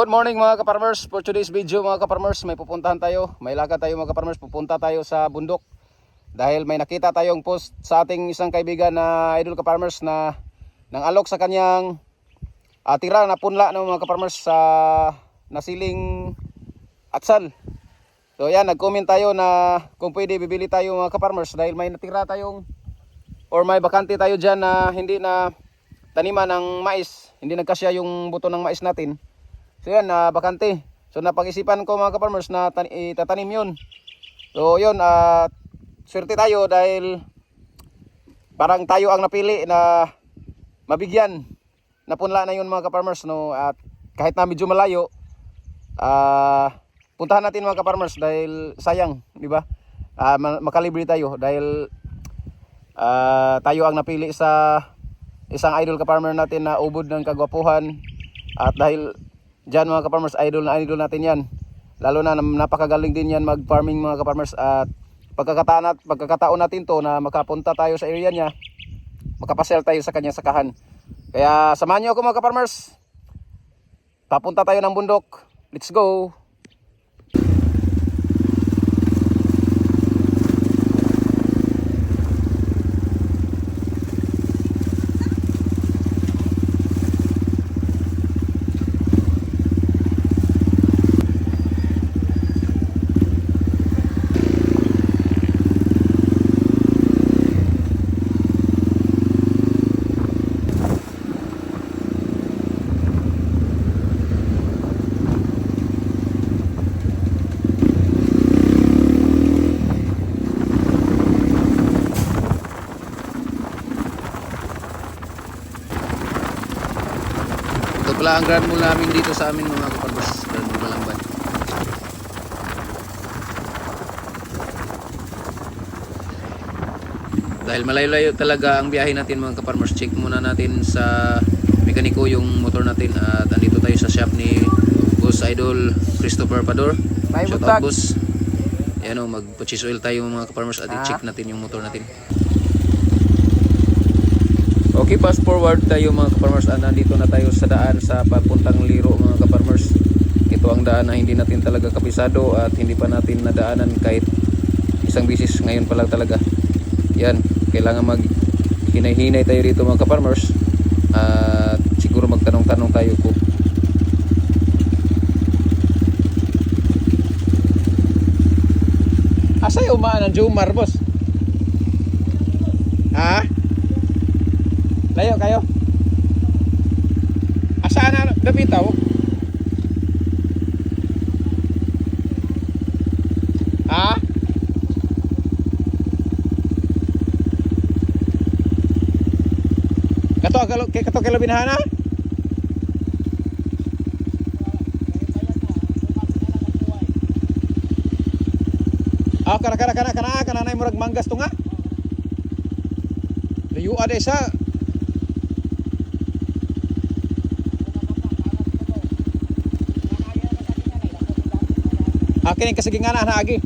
Good morning mga kaparmers. For today's video mga kaparmers, may pupuntahan tayo. May lakad tayo mga kaparmers. Pupunta tayo sa bundok. Dahil may nakita tayong post sa ating isang kaibigan na idol kaparmers na nang alok sa kanyang ah, tira na punla ng mga kaparmers sa nasiling atsal. So yan, nag-comment tayo na kung pwede bibili tayo mga kaparmers dahil may natira tayong or may bakante tayo dyan na hindi na taniman ng mais. Hindi nagkasya yung buto ng mais natin. So yan, na bakante. So napag-isipan ko mga kaparmers na tan- itatanim yun. So yun, at swerte tayo dahil parang tayo ang napili na mabigyan. Napunla na yun mga kaparmers. No? At kahit na medyo malayo, ah puntahan natin mga kaparmers dahil sayang, di ba? Ma- makalibre tayo dahil ah, tayo ang napili sa isang idol ka-farmer natin na ubod ng kagwapuhan at dahil dyan mga ka-farmers idol na idol natin yan. Lalo na napakagaling din yan mag-farming mga ka-farmers. At pagkakataon, nat, pagkakataon natin to na makapunta tayo sa area niya makapasel tayo sa kanyang sakahan. Kaya samahan niyo ako mga ka-farmers. Papunta tayo ng bundok. Let's go ito pala ang grand mall namin dito sa amin mga ka-farmers grand mall Malangban dahil malayo-layo talaga ang biyahe natin mga ka-farmers check muna natin sa mekaniko yung motor natin at andito tayo sa shop ni Boss Idol Christopher Pador. May shout out boss. Yan o mag-purchase oil tayo mga ka-farmers at Ah. i-check natin yung motor natin Okay, fast forward tayo mga ka-farmers. Ah, nandito na tayo sa daan sa papuntang Liro mga ka-farmers. Ito ang daan na hindi natin talaga kapisado at hindi pa natin nadaanan kahit isang bisis ngayon pa lang talaga. Yan, kailangan mag hinay-hinay tayo rito mga ka-farmers. At siguro magtanong-tanong tayo kung Asa yung umaan ng Jumar, boss? Ha? Layo kayo. Asaan na dabitaw? Ha? Kato kalo kay kato kay labinhana? Ah, kana kana kana kana kana na murag manggas to nga. Layo ada isa. Akin yung kasagingan na agi.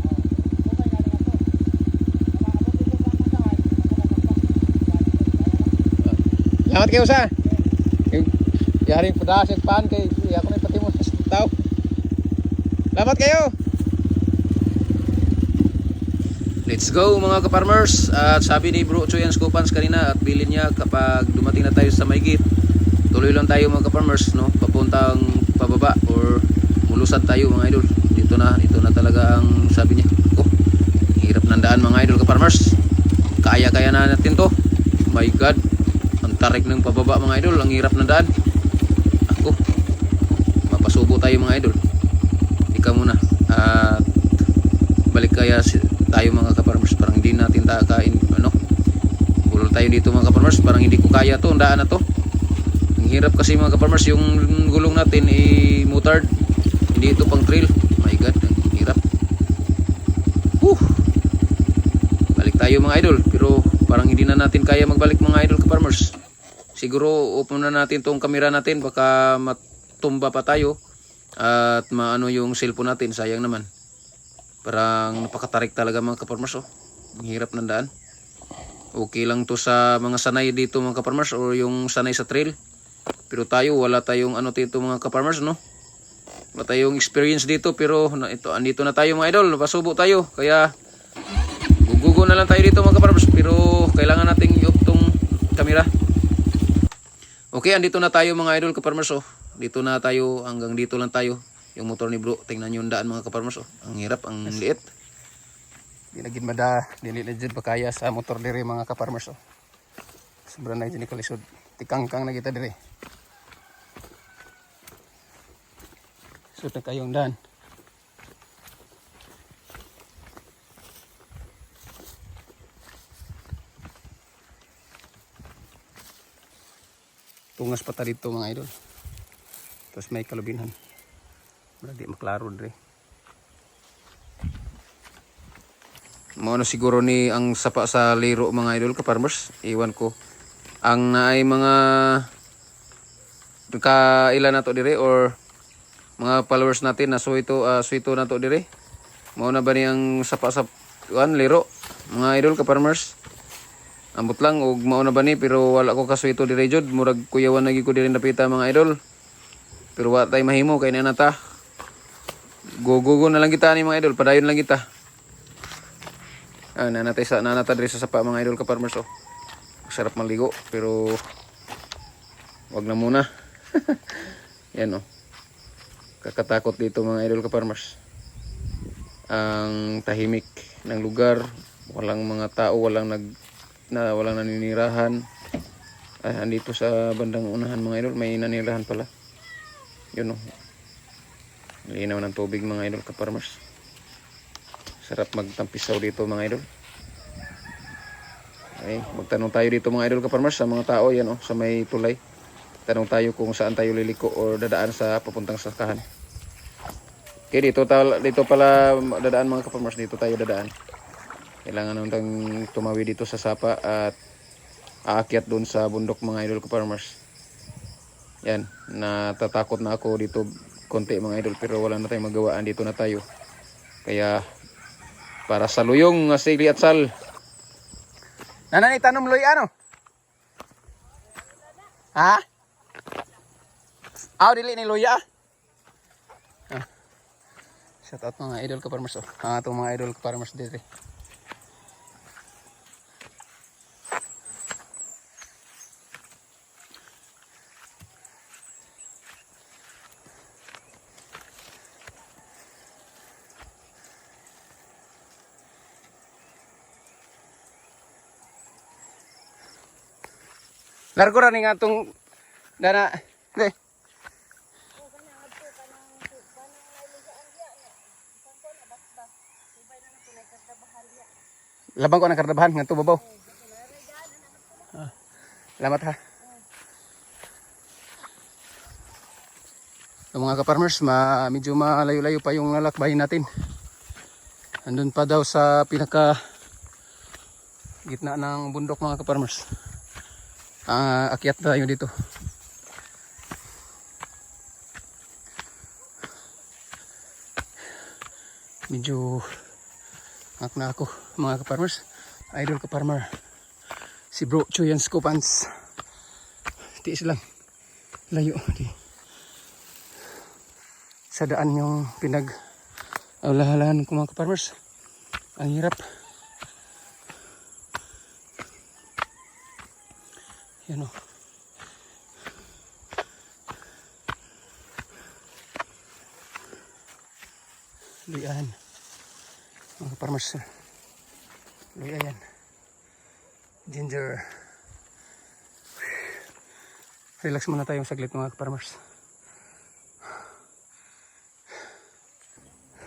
Salamat kayo sa. Yaring pedas at pan kay ako may pati mo sa tao. Salamat kayo. Let's go mga ka-farmers. At sabi ni Bro Choyan Scopans kanina at bilin niya kapag dumating na tayo sa Maygit, tuloy lang tayo mga ka-farmers, no? Papuntang pababa or mulusan tayo mga idol. Dito na, ito na talaga ang sabi niya. Oh, hirap ng daan mga idol ka-farmers. Kaya-kaya na natin to. My God, ang tarik ng pababa mga idol, ang hirap ng daan. Ako, mapasubo tayo mga idol. Ika muna. At balik kaya tayo mga kaparmers parang hindi natin takain ano bulol tayo dito mga kaparmers parang hindi ko kaya to ang daan na to ang hirap kasi mga kaparmers yung gulong natin i motard hindi ito pang trail my god ang hirap Whew. balik tayo mga idol pero parang hindi na natin kaya magbalik mga idol kaparmers siguro open na natin tong kamera natin baka matumba pa tayo at maano yung cellphone natin sayang naman Parang napakatarik talaga mga kaparmers oh. Ang hirap ng daan. Okay lang to sa mga sanay dito mga kaparmers or yung sanay sa trail. Pero tayo wala tayong ano dito mga kaparmers no. Wala tayong experience dito pero na, ito, andito na tayo mga idol. Pasubo tayo. Kaya gugugo na lang tayo dito mga kaparmers. Pero kailangan nating i-off tong camera. Okay, andito na tayo mga idol kaparmers. Oh. Dito na tayo. Hanggang dito lang tayo. Yung motor ni bro. Tingnan nyo yung daan mga kaparmers. Oh. Ang hirap, ang liit. Di na gid mada, dili legit pa kaya sa motor diri mga kaparmers. Oh. Sobrang na ni kalisod. Tikangkang na kita diri. Na kayong daan. Tungas pa ta dito mga idol. Tapos may kalubinhan. Wala di maklaro diri. Mao na siguro ni ang sapa sa liro mga idol ka farmers. Iwan ko. Ang naay mga kaila na to dire or mga followers natin na suito uh, suito na to dire. Mao na ba ni ang sapa sa kuan liro mga idol ka farmers. Ambot lang og mao na ba ni pero wala ko kasuito dire jud murag kuyawan lagi ko dire napita mga idol. Pero wa tay mahimo kay na ta. Go go go na lang kita ni mga idol, padayon lang kita. Ah, nanatay sa nanata diri sa sapa mga idol ka farmers oh. Sarap maligo pero wag na muna. Yan oh. Kakatakot dito mga idol ka farmers. Ang tahimik ng lugar, walang mga tao, walang nag na walang naninirahan. Ay, andito sa bandang unahan mga idol, may naninirahan pala. Yun oh. Linaw ng tubig mga idol ka farmers. Sarap magtampisaw dito mga idol. Okay, magtanong tayo dito mga idol ka-farmers sa mga tao yan oh, sa may tulay. Tanong tayo kung saan tayo liliko o dadaan sa papuntang sakahan. Okay, dito, dito pala dadaan mga ka-farmers, dito tayo dadaan. Kailangan naman tumawi dito sa sapa at aakyat doon sa bundok mga idol ka-farmers. Yan, natatakot na ako dito konti mga idol pero wala na tayong magawaan dito na tayo. Kaya para sa luyong sili at sal. Nanay tanom loy ano? Ha? Aw dili ni loya. Ah. Shout out mga idol ka farmers oh. Ah, itong mga idol ka farmers dito. Largo ra ni nga tong dana. Labang ko ng kardabahan nga to babaw. Ah. Salamat ha. So, mga ka-farmers, ma medyo malayo-layo pa yung lalakbayin natin. Andun pa daw sa pinaka gitna ng bundok mga ka-farmers uh, akyat tayo dito medyo ngak na ako mga kaparmers idol kaparmer si bro Chuyan Scopans. Tiis lang. Layo di. Sa daan yung pinag aulahalan ko mga kaparmers ang hirap. Yan o. Mga farmers. Luyan. Ginger. Relax muna tayo saglit mga farmers.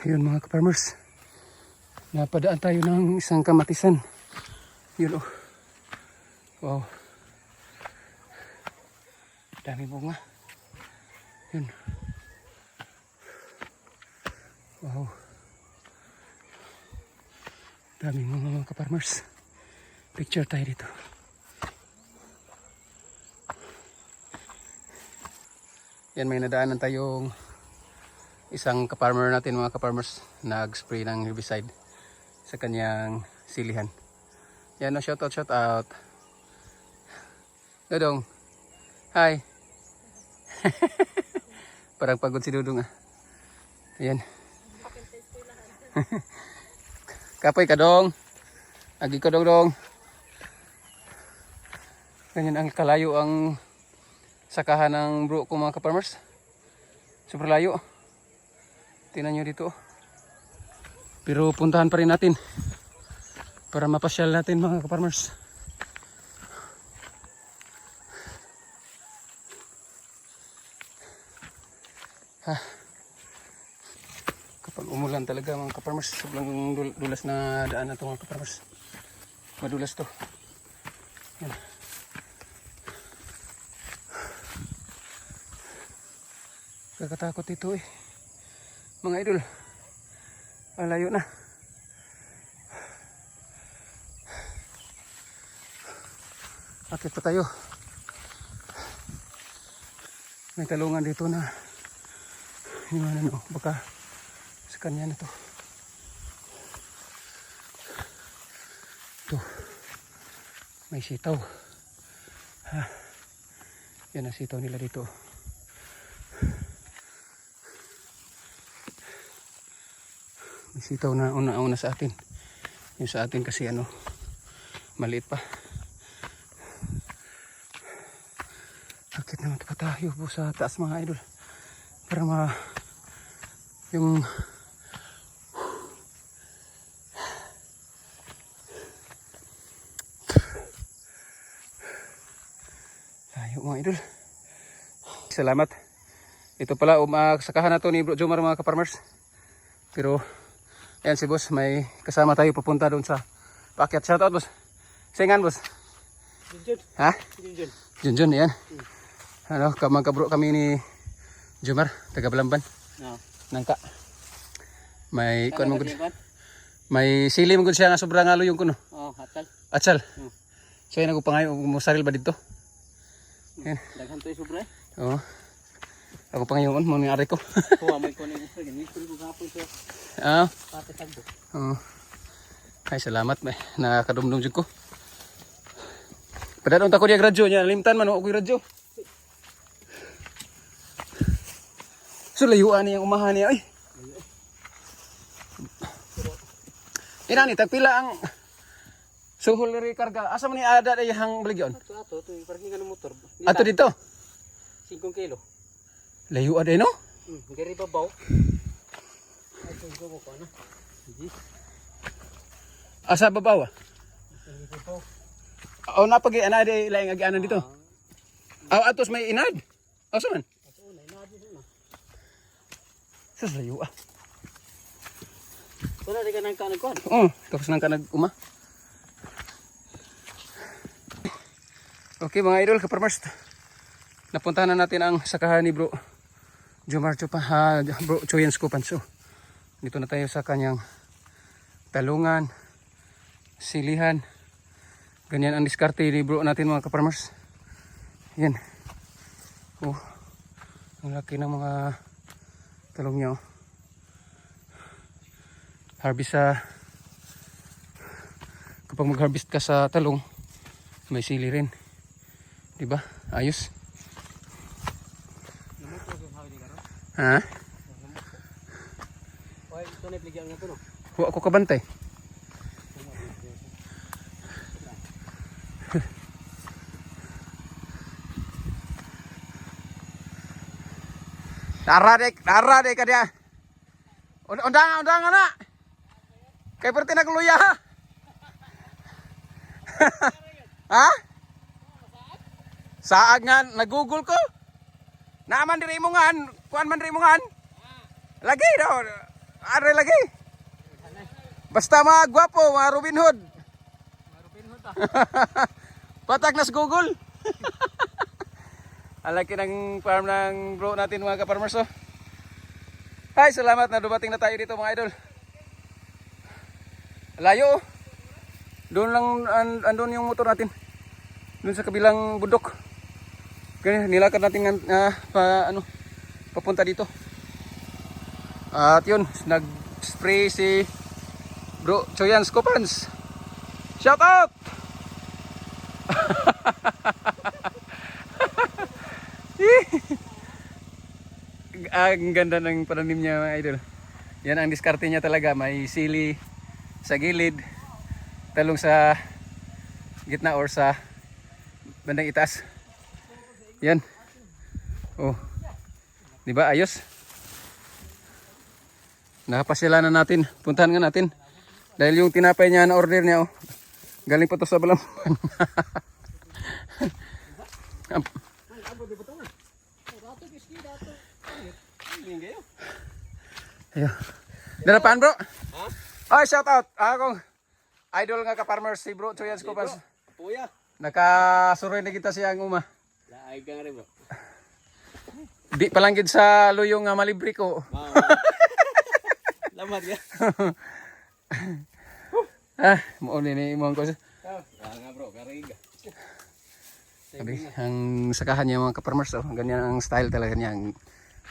Yun mga farmers. Napadaan tayo ng isang kamatisan. Yun o. Wow. Dami bunga. Yun. Dami mga mga kaparmers. Picture tayo dito. Yan may nadaanan tayong isang kaparmer natin mga kaparmers nag-spray ng herbicide sa kanyang silihan. Yan no, shout out, shout out. Dodong. Hi. Parang pagod si Dudong ah. Ayan. Kapoy kadong. Agi kadong dong. Ganyan ang kalayo ang sakahan ng bro ko mga ka-farmers. Super layo. Tingnan nyo dito. Pero puntahan pa rin natin. Para mapasyal natin mga ka-farmers. Kapag umulan talaga mga ka-farmers, sobrang dul- dulas na daan na ito mga ka-farmers. Madulas to. Yan. Kakatakot ito eh. Mga idol. Ang layo na. Akit pa tayo. May talungan dito na. Yung ano, no, baka sa kanya na to. Ito. May sitaw. Ha. Yan ang sitaw nila dito. May sitaw na una-una sa atin. Yung sa atin kasi ano, maliit pa. Akit naman pa tayo po sa taas mga idol. Para ma... Yung... mga idol. Salamat. Ito pala, umaksakahan na to ni Bro Jomar mga kaparmers. Pero, ayan si boss, may kasama tayo papunta doon sa paakyat. Shoutout boss. Singan boss. Junjun. Ha? Junjun. Junjun, yan. Ano, kamang kabro kami ni Jomar, taga Balamban. No. Nangka. May kuan mo gud. Kuan? May sili mo gud siya nga sobrang alo yung kuno. Oh, hatal. Atsal. Hmm. So yan ako pangayo mo saril ba dito? Yan. Daghan to sobre. Oo. Ako pangayon mo ni ko. Kuha mo ko ni gusto gani. Kun ko gapon Ah. pati tagbo. Oo. Ay salamat may nakadumdum jud ko. Padadong ta ko diya radyo niya, limtan man ako radyo. So layuan niya umahan niya ay. Ina ni tagpila ang suhol ni karga. Asa man ni ada day hang baligyon? Ato ato to parking ng motor. Ato dito. 5 kilo. Layo aday no? Hmm, gari babaw. Ay ko mo ko na. Sige. Asa babaw. ah? Gari babaw. O napagi ana day laing agianan dito. Aw atos may inad. Asa man? Ato na na. Sus layo ah. Wala di ka nang kanan kon. Oo, tapos nang ka nag-uma. Okay mga idol, kaparmers. Napuntahan na natin ang sakahan ni bro Jomar Chupa, ha, bro Choyan Scopanso. Dito na tayo sa kanyang talungan, silihan. Ganyan ang diskarte ni bro natin mga kaparmers. Yan. Oh, ang laki ng mga talong niya. Oh. Harvest sa kapag mag-harvest ka sa talong, may sili rin. 'Di ba? Ayos. Namot ko sa hawi di karon. Ha? Oy, ito na pligyan nga to no. Wa ko kabantay. Dara dek, dara dek dia. Und- Undang, undang na. Kay perti na kuluya. Saag nga, nagugol ko. Naaman diri mo nga, kuan man diri mo nga. Lagi daw. Are lagi. Basta mga gwapo, mga Robin Hood. Marupin ho ta. Patak na sa Google. Alaki ng farm ng bro natin mga kaparmers oh. Ay, salamat na dumating na tayo dito mga idol. Layo oh. Doon lang an, andun yung motor natin. Doon sa kabilang bundok. Kaya nilakad natin ah, pa ano papunta dito. At yun, nag-spray si Bro Choyan Scopans. Shout out! ang ganda ng pananim niya mga idol. Yan ang diskarte niya talaga. May sili sa gilid, talong sa gitna or sa bandang itaas. Yan. Oh. Di ba ayos? Nakapasila na natin. Puntahan nga natin. Dahil yung tinapay niya na order niya oh. Galing pa to sa Balamban. Am- Ayun. Darapaan bro. Ay, shout out. Akong idol nga ka-farmer si bro Choyan Scopas. Puya. Nakasuroy na kita siya ang uma. Laay ka nga rin bro. Di pa lang gid sa luyong nga malibre ko. Lamat ya. Ah, mo ni ni imong ko. Ah, nga bro, kariga. Sabi, ang sakahan niya mga ka-farmers oh. Ganyan ang style talaga niya. Ang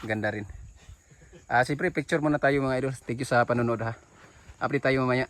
ganda rin. Ah, siyempre picture muna tayo mga idol. Thank you sa panonood ha. Update tayo mamaya.